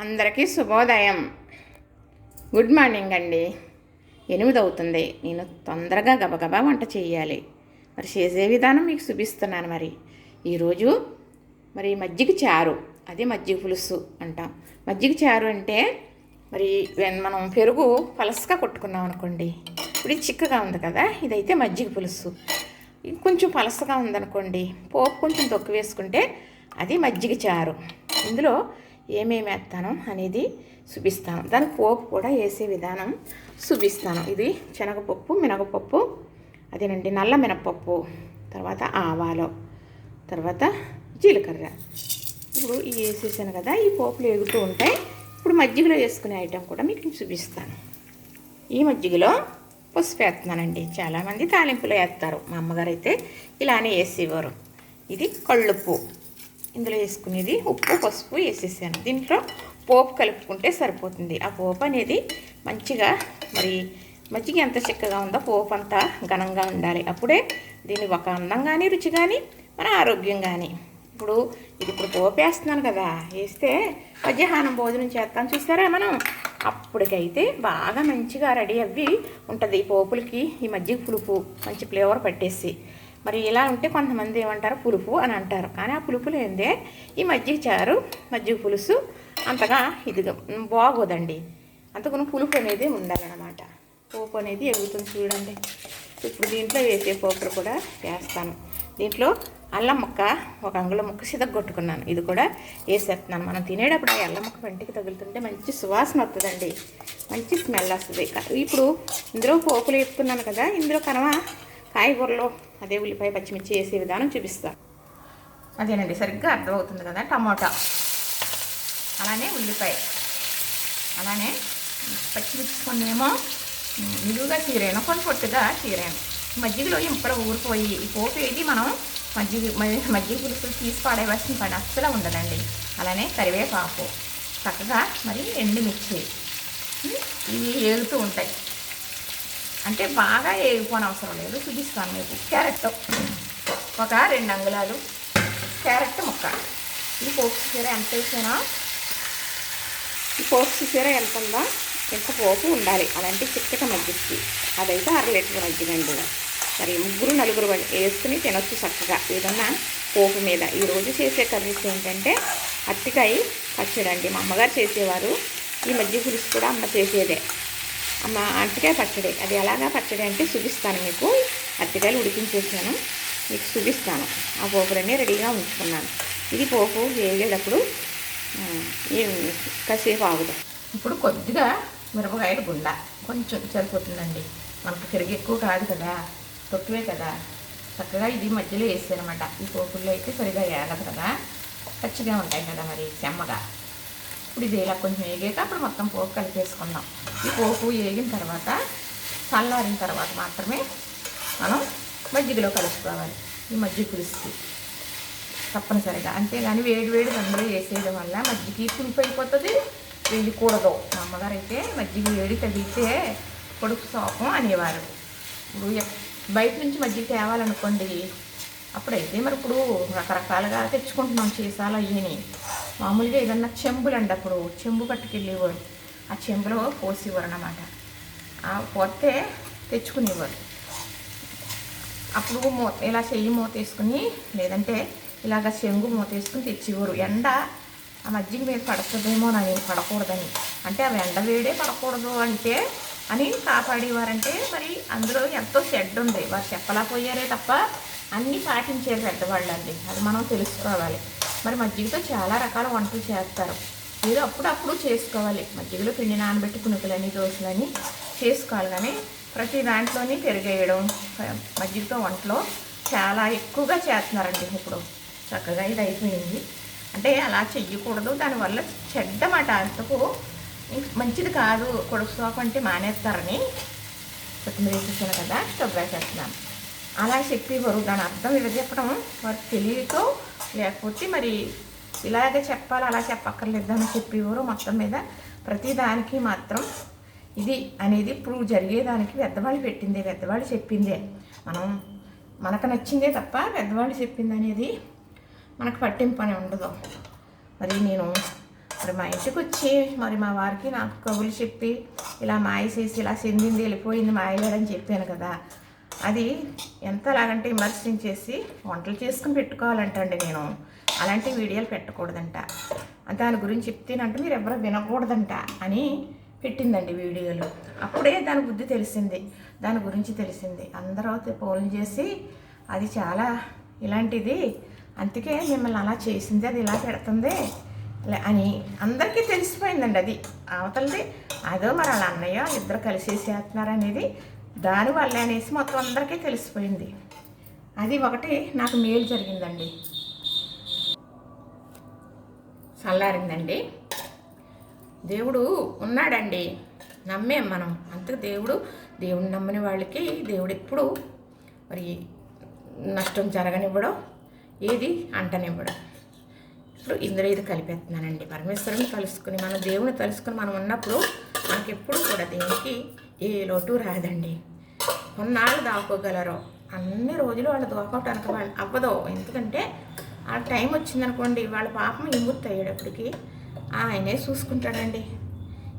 అందరికీ శుభోదయం. Good morning అండి. ఎనిమిది అవుతుంది నేను తొందరగా గబగబా వంట చేయాలి. మరి చేసే విధానం మీకు చూపిస్తున్నాను మరి. ఈరోజు మరి మజ్జిగ చారు. అదే మజ్జిగ పులుసు అంటాం. మజ్జిగ చారు అంటే మరి వెన్ మనం పెరుగు పలసగా కొట్టుకున్నాం అనుకోండి ఇప్పుడు చిక్కగా ఉంది కదా ఇదైతే మజ్జిగ పులుసు. కొంచెం పలసగా ఉందనుకోండి పోపు కొంచెం తొక్కు వేసుకుంటే అది మజ్జిగ చారు. ఇందులో ఏమేమి వేస్తాను అనేది చూపిస్తాను. దానికి పోపు కూడా వేసే విధానం చూపిస్తాను. ఇది శనగపప్పు మినగపప్పు అదేనండి నల్ల మినపప్పు తర్వాత ఆవాలు తర్వాత జీలకర్ర. ఇప్పుడు ఇవి వేసేసాను కదా ఈ పోపులు ఎగుతూ ఉంటాయి. ఇప్పుడు మజ్జిగలో వేసుకునే ఐటెం కూడా మీకు చూపిస్తాను. ఈ మజ్జిగలో పసుపు వేస్తున్నానండి. చాలామంది తాలింపులో వేస్తారు. మా అమ్మగారు అయితే ఇలానే వేసేవారు. ఇది కళ్ళుప్పు. ఇందులో వేసుకునేది ఉప్పు పసుపు వేసేసాను. దీంట్లో పోపు కలుపుకుంటే సరిపోతుంది. ఆ పోపు అనేది మంచిగా మరి మజ్జిగ ఎంత చిక్కగా ఉందో పోపు అంతా ఘనంగా ఉండాలి. అప్పుడే దీన్ని ఒక అందం కానీ రుచి కానీ మన ఆరోగ్యం కానీ ఇప్పుడు ఇది ఇప్పుడు పోపు వేస్తున్నాను కదా వేస్తే మధ్యాహ్నం భోజనం చేస్తాను చూసారా మనం? అప్పటికైతే బాగా మంచిగా రెడీ అవి ఉంటుంది ఈ పోపులకి ఈ మజ్జిగ పులుపు మంచి ఫ్లేవర్ పట్టేసి. మరి ఇలా ఉంటే కొంతమంది ఏమంటారు? పులుపు అని అంటారు. కానీ ఆ పులుపు లేదే ఈ మజ్జిగ చారు మజ్జిగ పులుసు అంతగా ఇది బాగోదండి. అంతకును పులుపు అనేది ఉండాలన్నమాట. పోపు అనేది ఎగుతుంది చూడండి. ఇప్పుడు దీంట్లో వేసే పోపులు కూడా వేస్తాను. దీంట్లో అల్లం ముక్క ఒక అంగుళ ముక్క సిదగొట్టుకున్నాను ఇది కూడా వేసేస్తున్నాను. మనం తినేటప్పుడు ఆ అల్లం ముక్క వెంటికి తగులుతుంటే మంచి సువాసన వస్తుందండి. మంచి స్మెల్ వస్తుంది. ఇప్పుడు ఇందులో పోపులు వేపుతున్నాను కదా. ఇందులో కనవ కాయగూరలో అదే ఉల్లిపాయ పచ్చిమిర్చి వేసే విధానం చూపిస్తాను అదేనండి సరిగ్గా అర్థమవుతుంది కదా టమోటా. అలానే ఉల్లిపాయ. అలానే పచ్చిమిర్చి కొన్నేమో నిలువుగా చీరాను కొన్ని పొట్టుగా చీరాను మజ్జిగలో ఇంపడ ఊరిపోయి ఈ పోపు ఏది మనం మజ్జిగ మజ్జిగ పులుసు తీసి పాడేవలసిన పని అస్సలు ఉండదండి. అలానే కరివేపాకు. చక్కగా మరి ఎండుమిర్చి ఇవి ఏగుతూ ఉంటాయి. అంటే బాగా ఏగిపోని అవసరం లేదు చూపిస్తాను మీకు. క్యారెట్ ఒక రెండు అంగుళాలు. క్యారెట్ ముక్క. ఈ పోపు చీర ఎంత వేసినా ఈ పోపు చీర ఎంత ఉందో ఎంత పోపు ఉండాలి అలాంటి చిక్కట మజ్జిగకి. అదైతే అర లీటర్ మజ్జిగ మరి ముగ్గురు నలుగురు వేసుకుని తినొచ్చు చక్కగా. ఏదన్నా పోపు మీద. ఈరోజు చేసే కర్రీస్ ఏంటంటే అట్టికాయ పచ్చడి అండి మా అమ్మగారు చేసేవారు. ఈ మజ్జిగ పులుసు కూడా అమ్మ చేసేదే. అమ్మ అరటికాయ పచ్చడి. అది ఎలాగా పచ్చడి అంటే చూపిస్తాను మీకు. అరటికాయలు ఉడికించేసాను. మీకు చూపిస్తాను. ఆ పోపులన్నీ రెడీగా ఉంచుకున్నాను. ఇది పోపు వేగేటప్పుడు కాసేపు ఆగుదాం. ఇప్పుడు కొద్దిగా మిరపకాయలు గుండ. కొంచెం సరిపోతుందండి. మనకు తిరిగి ఎక్కువ కాదు కదా. తొక్కువే కదా. చక్కగా ఇది మధ్యలో వేసానమాట ఈ పోపుల్లో అయితే సరిగా ఏడదు కదా. పచ్చిగా ఉంటాయి కదా మరి చెమ్మగా. ఇప్పుడు ఇది ఇలా కొంచెం వేగాక అప్పుడు మొత్తం పోపు కలిపేసుకుందాం. ఈ పోపు వేగిన తర్వాత చల్లారిన తర్వాత మాత్రమే మనం మజ్జిగలో కలుపుకోవాలి. ఈ మజ్జిగ పులుసుకి తప్పనిసరిగా. అంతేగాని వేడి వేడి అందులో వేసేయడం వల్ల మజ్జిగ పులుపు అయిపోతుంది వెళ్ళకూడదు మా అమ్మగారు అయితే మజ్జిగ వేడి తగిలితే కొడుకు సోపం అనేవారు. ఇప్పుడు బయట నుంచి మజ్జిగ తేవాలనుకోండి అప్పుడైతే మరి ఇప్పుడు రకరకాలుగా తెచ్చుకుంటున్నాం సీసాలు అయ్యని. మామూలుగా ఏదన్నా చెంబులు అండి అప్పుడు చెంబు పట్టుకెళ్ళేవారు ఆ చెంబులో పోసేవారు అన్నమాట. ఆ పోతే తెచ్చుకునేవారు. అప్పుడు మూత ఇలా చెయ్యి మూత వేసుకుని లేదంటే ఇలాగ చెంగు మూత వేసుకుని తెచ్చేవారు. ఎండ ఆ మజ్జిగ మీద పడుతుందేమో అని పడకూడదని. అంటే అవి ఎండ వేడే పడకూడదు అంటే అని కాపాడేవారంటే మరి అందులో ఎంతో షెడ్ ఉంది. వారు చెప్పలేకపోయారే తప్ప అన్నీ పాటించారు పెద్దవాళ్ళండి. అది మనం తెలుసుకోవాలి. మరి మజ్జిగతో చాలా రకాల వంటలు చేస్తారు. ఏదో అప్పుడప్పుడు చేసుకోవాలి. మజ్జిగలో పిండి నానబెట్టి కునుకలని దోశలని చేసుకోవాలి కానీ ప్రతి దాంట్లోని పెరిగేయడం మజ్జిగతో వంటలో చాలా ఎక్కువగా చేస్తున్నారండి ఇప్పుడు. చక్కగా ఇది అయిపోయింది. అంటే అలా చెయ్యకూడదు. దానివల్ల చెడ్డమాట అంతకు మంచిది కాదు. కొడుకు సోపు అంటే మానేస్తారని కొత్తిమీర వేసేసాను కదా. స్టవ్ వేసేస్తున్నాను. అలా చెప్పేవారు. దాని అర్థం ఇలా చెప్పడం వారికి తెలియకో లేకపోతే మరి ఇలాగే చెప్పాలి అలా చెప్పక్కర్లేదు అని చెప్పేవారు మొత్తం మీద ప్రతిదానికి మాత్రం ఇది అనేది ప్రూవ్ జరిగేదానికి పెద్దవాళ్ళు పెట్టిందే పెద్దవాళ్ళు చెప్పిందే. మనం మనకు నచ్చిందే తప్ప పెద్దవాళ్ళు చెప్పింది అనేది మనకు పట్టింపు అని ఉండదు. మరి నేను మరి మా ఇంటికి వచ్చి మరి మా వారికి నాకు కబులు చెప్పి ఇలా మాయ చేసి ఇలా చెందింది వెళ్ళిపోయింది మాయలేడని చెప్పాను కదా. అది ఎంత ఎంతలాగంటే విమర్శించేసి వంటలు చేసుకుని పెట్టుకోవాలంటండి నేను. అలాంటి వీడియోలు పెట్టకూడదంట. దాని గురించి చెప్తేనంటే మీరు ఎవరు వినకూడదంట అని పెట్టిందండి వీడియోలు. అప్పుడే దాని బుద్ధి తెలిసింది. దాని గురించి తెలిసింది. అందరూ ఫోన్ చేసి అది చాలా ఇలాంటిది. అందుకే మిమ్మల్ని అలా చేసింది అది ఇలా పెడుతుంది అని అందరికీ తెలిసిపోయిందండి అది. అవతలది అదో మరి వాళ్ళ అన్నయ్య ఇద్దరు కలిసేసి అనేది దానివల్ల అనేసి మొత్తం అందరికీ తెలిసిపోయింది. అది ఒకటి నాకు మేలు జరిగిందండి. చల్లారిందండి. దేవుడు ఉన్నాడండి. నమ్మేం మనం. అంతకు దేవుడు దేవుడిని నమ్మని వాళ్ళకి దేవుడు ఎప్పుడు మరి నష్టం జరగనివ్వడం ఏది అంటనివ్వడం. ఇప్పుడు ఇందులో ఇది కలిపేస్తున్నానండి. పరమేశ్వరుని కలుసుకుని మనం దేవుని తలుసుకుని మనం ఉన్నప్పుడు మనకి ఎప్పుడు కూడా దేనికి ఏ లోటు రాదండి. కొన్నాళ్ళు దాక్కోగలరు. అన్ని రోజులు వాళ్ళు దోకోవటానికి వాళ్ళు అవ్వదు. ఎందుకంటే ఆ టైం వచ్చిందనుకోండి వాళ్ళ పాపం ఇమ్ముర్తి అయ్యేటప్పటికి ఆయనే చూసుకుంటాడండి.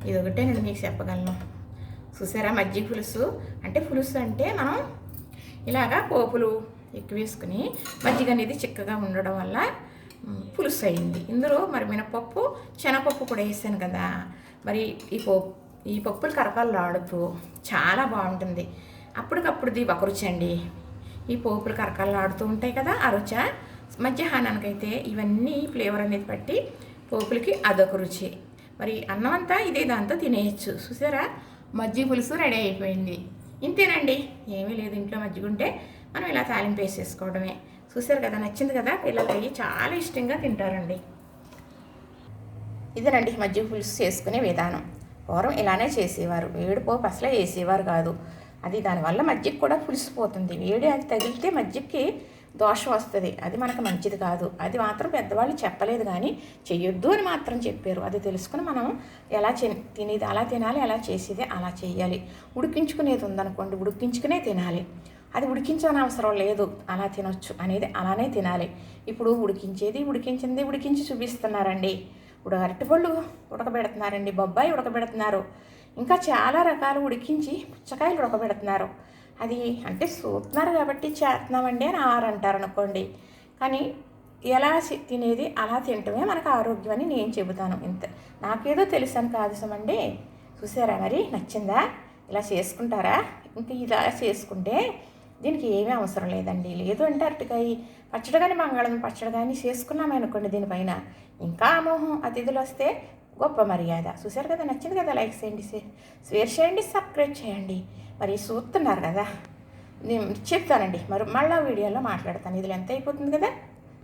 ఇది ఒకటే నేను మీకు చెప్పగలను. చూసారా మజ్జిగ పులుసు? అంటే పులుసు అంటే మనం ఇలాగా పోపులు ఎక్కువ వేసుకుని మజ్జిగ అనేది చిక్కగా ఉండడం వల్ల పులుసు అయింది ఇందులో మరి మినపప్పు శనగపప్పు కూడా వేసాను కదా. మరి ఈ పోపు ఈ పప్పులు కరకాలు ఆడుతూ చాలా బాగుంటుంది. అప్పటికప్పుడుది ఒక రుచి అండి ఈ పోపులు కరకాలు ఆడుతూ ఉంటాయి కదా ఆ రుచ. మధ్యాహ్నానికైతే ఇవన్నీ ఫ్లేవర్ అనేది పట్టి పోపులకి అదొక రుచి. మరి అన్నం అంతా ఇదే దాంతో తినేయచ్చు. చూసారా? మజ్జిగ పులుసు రెడీ అయిపోయింది. ఇంతేనండి. ఏమీ లేదు ఇంట్లో మజ్జిగ ఉంటే మనం ఇలా తాలింపు వేసేసుకోవడమే. చూసారు కదా నచ్చింది కదా? పిల్లలు అయ్యి చాలా ఇష్టంగా తింటారండి. ఇదేనండి మజ్జిగ పులుసు చేసుకునే విధానం. పూర్వం ఇలానే చేసేవారు. వేడి పోపు అసలే వేసేవారు కాదు. అది దానివల్ల మజ్జిగ కూడా పులిసిపోతుంది. వేడి అది తగిలితే మజ్జిగకి దోషం వస్తుంది. అది మనకు మంచిది కాదు. అది మాత్రం పెద్దవాళ్ళు చెప్పలేదు కానీ చెయ్యొద్దు అని మాత్రం చెప్పారు. అది తెలుసుకుని మనం ఎలా తినేది అలా తినాలి ఎలా చేసేది అలా చేయాలి ఉడికించుకునేది ఉందనుకోండి ఉడికించుకునే తినాలి. అది ఉడికించని అవసరం లేదు. అలా తినొచ్చు అనేది అలానే తినాలి. ఇప్పుడు ఉడికించేది ఉడికించింది ఉడికించి చూపిస్తున్నారండి. ఇప్పుడు అరటిపళ్ళు ఉడకబెడుతున్నారండి బొబ్బాయి ఉడకబెడుతున్నారు. ఇంకా చాలా రకాలు ఉడికించి పుచ్చకాయలు ఉడకబెడుతున్నారు. అది అంటే చూస్తున్నారు కాబట్టి చేస్తున్నామండి అని ఆరు అంటారు అనుకోండి. కానీ ఎలా తినేది అలా తినటమే మనకు ఆరోగ్యం అని నేను చెబుతాను. ఇంత నాకేదో తెలుసాను కాదు సమండి. చూసారా మరి? నచ్చిందా? ఇలా చేసుకుంటారా? ఇంకా ఇలా చేసుకుంటే దీనికి ఏమీ అవసరం లేదండి. లేదు అంటే అరటికాయ పచ్చడి కానీ మంగళం పచ్చడి కానీ చేసుకున్నామనుకోండి దీనిపైన. ఇంకా అమోహం అతిథులు వస్తే గొప్ప మర్యాద. చూశారు కదా నచ్చింది కదా లైక్ చేయండి షేర్ చేయండి సబ్స్క్రైబ్ చేయండి. మరి చూస్తున్నారు కదా. నేను చెప్తానండి మరి మళ్ళీ వీడియోలో మాట్లాడతాను. ఇది ఎంత అయిపోతుంది కదా?